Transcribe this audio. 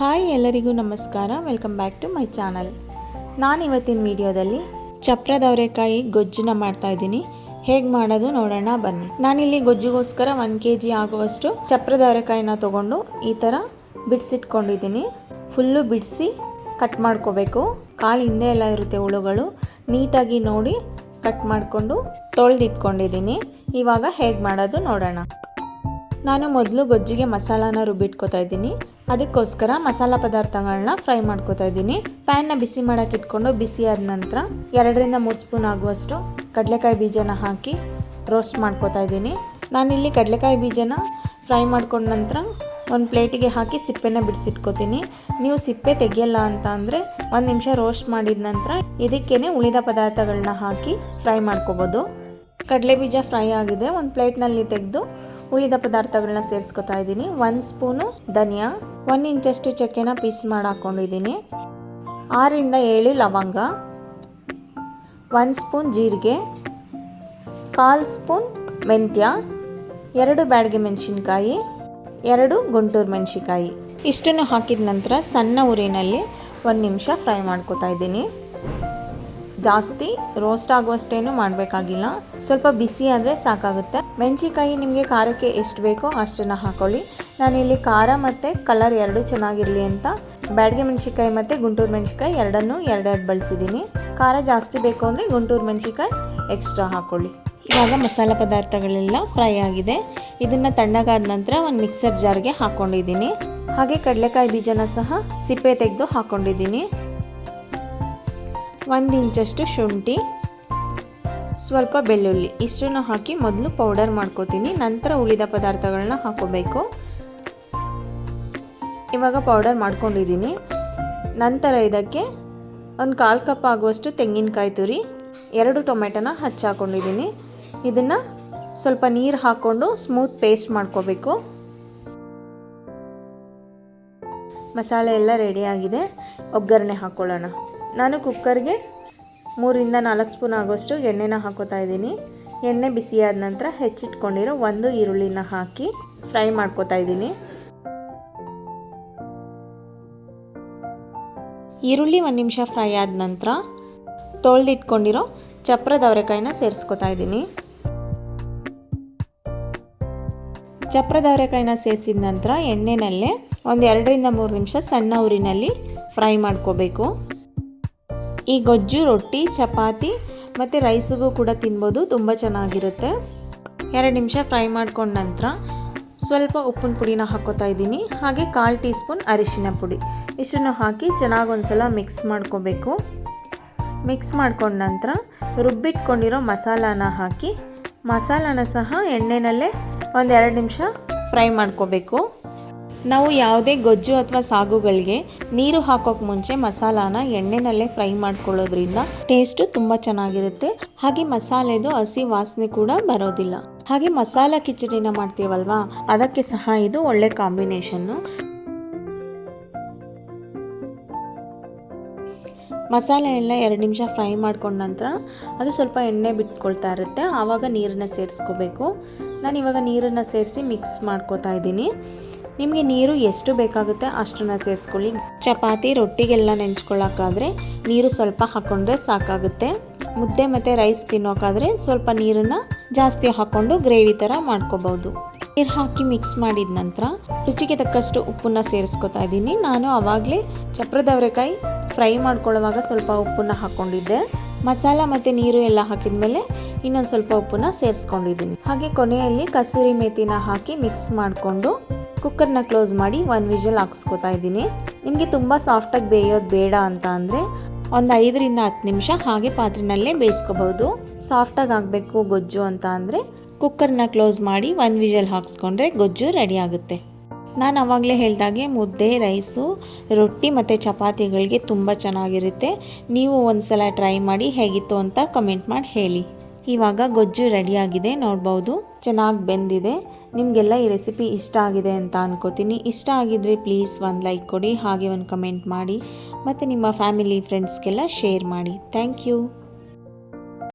Hi ಎಲ್ಲರಿಗೂ ನಮಸ್ಕಾರ. Welcome back to my channel ನಾನು ಇವತ್ತಿನ ವಿಡಿಯೋದಲ್ಲಿ ಚಪ್ರದ ಅವರೆಕಾಯಿ ಗೊಜ್ಜನ್ನ ಮಾಡ್ತಾ ಇದ್ದೀನಿ. ಹೇಗೆ ಮಾಡೋದು ನೋಡೋಣ ಬನ್ನಿ. ನಾನಿಲ್ಲಿ ಗೊಜ್ಜಿಗೋಸ್ಕರ ಒನ್ ಕೆ ಜಿ ಆಗುವಷ್ಟು ಚಪ್ರದ ಅವರೆಕಾಯಿನ ತೊಗೊಂಡು ಈ ಥರ ಬಿಡಿಸಿಟ್ಕೊಂಡಿದ್ದೀನಿ. ಫುಲ್ಲು ಬಿಡಿಸಿ ಕಟ್ ಮಾಡ್ಕೋಬೇಕು. ಕಾಳು ಹಿಂದೆ ಎಲ್ಲ ಇರುತ್ತೆ ಹುಳುಗಳು. ನೀಟಾಗಿ ನೋಡಿ ಕಟ್ ಮಾಡಿಕೊಂಡು ತೊಳೆದಿಟ್ಕೊಂಡಿದ್ದೀನಿ. ಇವಾಗ ಹೇಗೆ ಮಾಡೋದು ನೋಡೋಣ. ನಾನು ಮೊದಲು ಗೊಜ್ಜಿಗೆ ಮಸಾಲಾನ ರುಬ್ಬಿಟ್ಕೋತಾ ಇದ್ದೀನಿ. ಅದಕ್ಕೋಸ್ಕರ ಮಸಾಲ ಪದಾರ್ಥಗಳನ್ನ ಫ್ರೈ ಮಾಡ್ಕೋತಾ ಇದ್ದೀನಿ. ಪ್ಯಾನ್ನ ಬಿಸಿ ಮಾಡೋಕೆ ಇಟ್ಕೊಂಡು ಬಿಸಿ ಆದ ನಂತರ ಎರಡರಿಂದ ಮೂರು ಸ್ಪೂನ್ ಆಗುವಷ್ಟು ಕಡಲೆಕಾಯಿ ಬೀಜನ ಹಾಕಿ ರೋಸ್ಟ್ ಮಾಡ್ಕೋತಾ ಇದ್ದೀನಿ. ನಾನಿಲ್ಲಿ ಕಡಲೆಕಾಯಿ ಬೀಜನ ಫ್ರೈ ಮಾಡ್ಕೊಂಡ ನಂತರ ಒಂದು ಪ್ಲೇಟಿಗೆ ಹಾಕಿ ಸಿಪ್ಪೆನ ಬಿಡಿಸಿಟ್ಕೋತೀನಿ. ನೀವು ಸಿಪ್ಪೆ ತೆಗೆಯಲ್ಲ ಅಂತ ಅಂದರೆ ಒಂದು ನಿಮಿಷ ರೋಸ್ಟ್ ಮಾಡಿದ ನಂತರ ಇದಕ್ಕೇನೆ ಉಳಿದ ಪದಾರ್ಥಗಳನ್ನ ಹಾಕಿ ಫ್ರೈ ಮಾಡ್ಕೋಬೋದು. ಕಡಲೆ ಬೀಜ ಫ್ರೈ ಆಗಿದೆ. ಒಂದು ಪ್ಲೇಟ್ನಲ್ಲಿ ತೆಗೆದು ಉಳಿದ ಪದಾರ್ಥಗಳನ್ನ ಸೇರಿಸ್ಕೊತಾ ಇದ್ದೀನಿ. ಒಂದು ಸ್ಪೂನು ಧನಿಯಾ ಒನ್ ಇಂಚಷ್ಟು ಚಕ್ಕೆನ ಪೀಸ್ ಮಾಡಿ ಹಾಕ್ಕೊಂಡಿದ್ದೀನಿ ಆರಿಂದ ಏಳು ಲವಂಗ, ಒಂದು ಸ್ಪೂನ್ ಜೀರಿಗೆ, ಕಾಲು ಸ್ಪೂನ್ ಮೆಂತ್ಯ, ಎರಡು ಬ್ಯಾಡಿಗೆ ಮೆಣಸಿನ್ಕಾಯಿ, ಎರಡು ಗುಂಟೂರು ಮೆಣಸಿನ್ಕಾಯಿ. ಇಷ್ಟನ್ನು ಹಾಕಿದ ನಂತರ ಸಣ್ಣ ಉರಿನಲ್ಲಿ ಒಂದು ನಿಮಿಷ ಫ್ರೈ ಮಾಡ್ಕೊತಾ ಇದ್ದೀನಿ. ಜಾಸ್ತಿ ರೋಸ್ಟ್ ಆಗುವಷ್ಟೇನು ಮಾಡಬೇಕಾಗಿಲ್ಲ. ಸ್ವಲ್ಪ ಬಿಸಿ ಆದರೆ ಸಾಕಾಗುತ್ತೆ. ಮೆಣಸಿಕಾಯಿ ನಿಮಗೆ ಖಾರಕ್ಕೆ ಎಷ್ಟು ಬೇಕೋ ಅಷ್ಟನ್ನು ಹಾಕೊಳ್ಳಿ. ನಾನಿಲ್ಲಿ ಖಾರ ಮತ್ತು ಕಲರ್ ಎರಡೂ ಚೆನ್ನಾಗಿರಲಿ ಅಂತ. ಬ್ಯಾಡಗೆ ಮೆಣಸಿಕಾಯಿ ಮತ್ತು ಗುಂಟೂರು ಮೆಣಸಿಕಾಯಿ ಎರಡನ್ನೂ ಎರಡೆರಡು ಬಳಸಿದ್ದೀನಿ. ಖಾರ ಜಾಸ್ತಿ ಬೇಕು ಅಂದರೆ ಗುಂಟೂರು ಮೆಣಸಿಕಾಯಿ ಎಕ್ಸ್ಟ್ರಾ ಹಾಕ್ಕೊಳ್ಳಿ ಇವಾಗ ಮಸಾಲೆ ಪದಾರ್ಥಗಳೆಲ್ಲ ಫ್ರೈ ಆಗಿದೆ. ಇದನ್ನು ತಣ್ಣಗಾದ ನಂತರ ಒಂದು ಮಿಕ್ಸರ್ ಜಾರ್ಗೆ ಹಾಕ್ಕೊಂಡಿದ್ದೀನಿ ಹಾಗೆ ಕಡಲೆಕಾಯಿ ಬೀಜನ ಸಹ ಸಿಪ್ಪೆ ತೆಗೆದು ಹಾಕ್ಕೊಂಡಿದ್ದೀನಿ ಒಂದು ಇಂಚಷ್ಟು ಶುಂಠಿ. ಸ್ವಲ್ಪ ಬೆಳ್ಳುಳ್ಳಿ, ಇಷ್ಟನ್ನು ಹಾಕಿ ಮೊದಲು ಪೌಡರ್ ಮಾಡ್ಕೋತೀನಿ. ನಂತರ ಉಳಿದ ಪದಾರ್ಥಗಳನ್ನ ಹಾಕೋಬೇಕು. ಇವಾಗ ಪೌಡರ್ ಮಾಡ್ಕೊಂಡಿದ್ದೀನಿ. ನಂತರ ಇದಕ್ಕೆ ಒಂದು ಕಾಲು ಕಪ್ ಆಗುವಷ್ಟು ತೆಂಗಿನಕಾಯಿ ತುರಿ, ಎರಡು ಟೊಮೆಟೊನ ಹಚ್ಚಿ ಹಾಕ್ಕೊಂಡಿದ್ದೀನಿ ಇದನ್ನು ಸ್ವಲ್ಪ ನೀರು ಹಾಕ್ಕೊಂಡು ಸ್ಮೂತ್ ಪೇಸ್ಟ್ ಮಾಡ್ಕೋಬೇಕು. ಮಸಾಲೆ ಎಲ್ಲ ರೆಡಿಯಾಗಿದೆ ಒಗ್ಗರಣೆ ಹಾಕ್ಕೊಳ್ಳೋಣ ನಾನು ಕುಕ್ಕರ್ಗೆ ಮೂರಿಂದ ನಾಲ್ಕು ಸ್ಪೂನ್ ಆಗೋಷ್ಟು ಎಣ್ಣೆನ ಹಾಕೋತಾ ಇದ್ದೀನಿ. ಎಣ್ಣೆ ಬಿಸಿಯಾದ ನಂತರ ಹೆಚ್ಚಿಟ್ಕೊಂಡಿರೋ ಒಂದು ಈರುಳ್ಳಿನ ಹಾಕಿ ಫ್ರೈ ಮಾಡ್ಕೋತಾ ಇದ್ದೀನಿ. ಈರುಳ್ಳಿ ಒಂದು ನಿಮಿಷ ಫ್ರೈ ಆದ ನಂತರ ತೊಳೆದಿಟ್ಕೊಂಡಿರೋ ಚಪ್ರದ ಅವರೆಕಾಯಿನ ಸೇರಿಸ್ಕೊತಾ ಇದ್ದೀನಿ. ಚಪ್ರದ ಅವರೆಕಾಯಿನ ಸೇರಿಸಿದ ನಂತರ ಎಣ್ಣೆನಲ್ಲೇ ಒಂದು ಎರಡರಿಂದ ಮೂರು ನಿಮಿಷ ಸಣ್ಣ ಉರಿನಲ್ಲಿ ಫ್ರೈ ಮಾಡ್ಕೋಬೇಕು. ಈ ಗೊಜ್ಜು, ರೊಟ್ಟಿ, ಚಪಾತಿ ಮತ್ತು ರೈಸಿಗೂ ಕೂಡ ತಿನ್ಬೋದು. ತುಂಬ ಚೆನ್ನಾಗಿರುತ್ತೆ. ಎರಡು ನಿಮಿಷ ಫ್ರೈ ಮಾಡ್ಕೊಂಡ ನಂತರ ಸ್ವಲ್ಪ ಉಪ್ಪಿನ ಪುಡಿನ ಹಾಕೋತಾ ಇದ್ದೀನಿ. ಹಾಗೆ ಕಾಲು ಟೀ ಸ್ಪೂನ್ ಅರಿಶಿನ ಪುಡಿ. ಇಷ್ಟನ್ನು ಹಾಕಿ ಚೆನ್ನಾಗಿ ಒಂದ್ಸಲ ಮಿಕ್ಸ್ ಮಾಡ್ಕೋಬೇಕು. ಮಿಕ್ಸ್ ಮಾಡ್ಕೊಂಡ ನಂತರ ರುಬ್ಬಿಟ್ಕೊಂಡಿರೋ ಮಸಾಲಾನ ಹಾಕಿ, ಮಸಾಲಾನ ಸಹ ಎಣ್ಣೆನಲ್ಲೇ ಒಂದು ಎರಡು ನಿಮಿಷ ಫ್ರೈ ಮಾಡ್ಕೋಬೇಕು. ನಾವು ಯಾವುದೇ ಗೊಜ್ಜು ಅಥವಾ ಸಾಗುಗಳಿಗೆ ನೀರು ಹಾಕೋಕೆ ಮುಂಚೆ ಮಸಾಲಾನ ಎಣ್ಣೆನಲ್ಲೇ ಫ್ರೈ ಮಾಡ್ಕೊಳ್ಳೋದ್ರಿಂದ ಟೇಸ್ಟು ತುಂಬ ಚೆನ್ನಾಗಿರುತ್ತೆ. ಹಾಗೆ ಮಸಾಲೆದು ಹಸಿ ವಾಸನೆ ಕೂಡ ಬರೋದಿಲ್ಲ. ಹಾಗೆ ಮಸಾಲ ಕಿಚಡಿನ ಮಾಡ್ತೀವಲ್ವಾ? ಅದಕ್ಕೆ ಸಹ ಇದು ಒಳ್ಳೆ ಕಾಂಬಿನೇಷನ್ನು ಮಸಾಲೆ ಎಲ್ಲ ಎರಡು ನಿಮಿಷ ಫ್ರೈ ಮಾಡ್ಕೊಂಡ ನಂತರ ಅದು ಸ್ವಲ್ಪ ಎಣ್ಣೆ ಬಿಟ್ಕೊಳ್ತಾ ಇರುತ್ತೆ. ಆವಾಗ ನೀರನ್ನ ಸೇರಿಸ್ಕೋಬೇಕು. ನಾನು ಇವಾಗ ನೀರನ್ನು ಸೇರಿಸಿ ಮಿಕ್ಸ್ ಮಾಡ್ಕೋತಾ ಇದ್ದೀನಿ. ನಿಮಗೆ ನೀರು ಎಷ್ಟು ಬೇಕಾಗುತ್ತೆ ಅಷ್ಟನ್ನು ಸೇರಿಸ್ಕೊಳ್ಳಿ. ಚಪಾತಿ, ರೊಟ್ಟಿಗೆಲ್ಲ ನೆಂಚ್ಕೊಳ್ಳೋಕ್ಕಾದರೆ ನೀರು ಸ್ವಲ್ಪ ಹಾಕ್ಕೊಂಡ್ರೆ ಸಾಕಾಗುತ್ತೆ. ಮುದ್ದೆ ಮತ್ತು ರೈಸ್ ತಿನ್ನೋಕ್ಕಾದ್ರೆ ಸ್ವಲ್ಪ ನೀರನ್ನು ಜಾಸ್ತಿ ಹಾಕ್ಕೊಂಡು ಗ್ರೇವಿ ಥರ ಮಾಡ್ಕೋಬೋದು. ನೀರು ಹಾಕಿ ಮಿಕ್ಸ್ ಮಾಡಿದ ನಂತರ ರುಚಿಗೆ ತಕ್ಕಷ್ಟು ಉಪ್ಪನ್ನ ಸೇರಿಸ್ಕೊತಾ ಇದ್ದೀನಿ. ನಾನು ಆವಾಗಲೇ ಚಪ್ರದವರೆಕಾಯಿ ಫ್ರೈ ಮಾಡ್ಕೊಳ್ಳುವಾಗ ಸ್ವಲ್ಪ ಉಪ್ಪನ್ನು ಹಾಕ್ಕೊಂಡಿದ್ದೆ ಮಸಾಲ ಮತ್ತು ನೀರು ಎಲ್ಲ ಹಾಕಿದ ಮೇಲೆ ಇನ್ನೊಂದು ಸ್ವಲ್ಪ ಉಪ್ಪನ್ನ ಸೇರಿಸ್ಕೊಂಡಿದ್ದೀನಿ. ಹಾಗೆ ಕೊನೆಯಲ್ಲಿ ಕಸೂರಿ ಮೇಥಿನ ಹಾಕಿ ಮಿಕ್ಸ್ ಮಾಡಿಕೊಂಡು ಕುಕ್ಕರ್ನ ಕ್ಲೋಸ್ ಮಾಡಿ ಒಂದು ವಿಷಲ್ ಹಾಕ್ಸ್ಕೊತಾ ಇದ್ದೀನಿ. ನಿಮಗೆ ತುಂಬ ಸಾಫ್ಟಾಗಿ ಬೇಯೋದು ಬೇಡ ಅಂತ ಅಂದರೆ ಒಂದು ಐದರಿಂದ ಹತ್ತು ನಿಮಿಷ ಹಾಗೆ ಪಾತ್ರೆನಲ್ಲೇ ಬೇಯಿಸ್ಕೋಬಹುದು. ಸಾಫ್ಟಾಗಿ ಆಗಬೇಕು ಗೊಜ್ಜು ಅಂತ ಅಂದರೆ ಕುಕ್ಕರ್ನ ಕ್ಲೋಸ್ ಮಾಡಿ ಒಂದು ವಿಷಲ್ ಹಾಕ್ಸ್ಕೊಂಡ್ರೆ ಗೊಜ್ಜು ರೆಡಿ ಆಗುತ್ತೆ. ನಾನು ಅವಾಗಲೇ ಹೇಳಿದಾಗೆ ಮುದ್ದೆ, ರೈಸು, ರೊಟ್ಟಿ ಮತ್ತು ಚಪಾತಿಗಳಿಗೆ ತುಂಬ ಚೆನ್ನಾಗಿರುತ್ತೆ. ನೀವು ಒಂದು ಸಲ ಟ್ರೈ ಮಾಡಿ ಹೇಗಿತ್ತು ಅಂತ ಕಮೆಂಟ್ ಮಾಡಿ ಹೇಳಿ. ಇವಾಗ ಗೊಜ್ಜು ರೆಡಿಯಾಗಿದೆ, ನೋಡ್ಬೋದು. ಚೆನ್ನಾಗಿ ಬೆಂದಿದೆ. ನಿಮಗೆಲ್ಲ ಈ ರೆಸಿಪಿ ಇಷ್ಟ ಆಗಿದೆ ಅಂತ ಅನ್ಕೋತೀನಿ. ಇಷ್ಟ ಆಗಿದ್ರೆ ಪ್ಲೀಸ್ ಒಂದು ಲೈಕ್ ಕೊಡಿ, ಹಾಗೆ ಒಂದು ಕಮೆಂಟ್ ಮಾಡಿ. ಮತ್ತು ನಿಮ್ಮ ಫ್ಯಾಮಿಲಿ, ಫ್ರೆಂಡ್ಸ್ಗೆಲ್ಲ ಶೇರ್ ಮಾಡಿ. Thank you.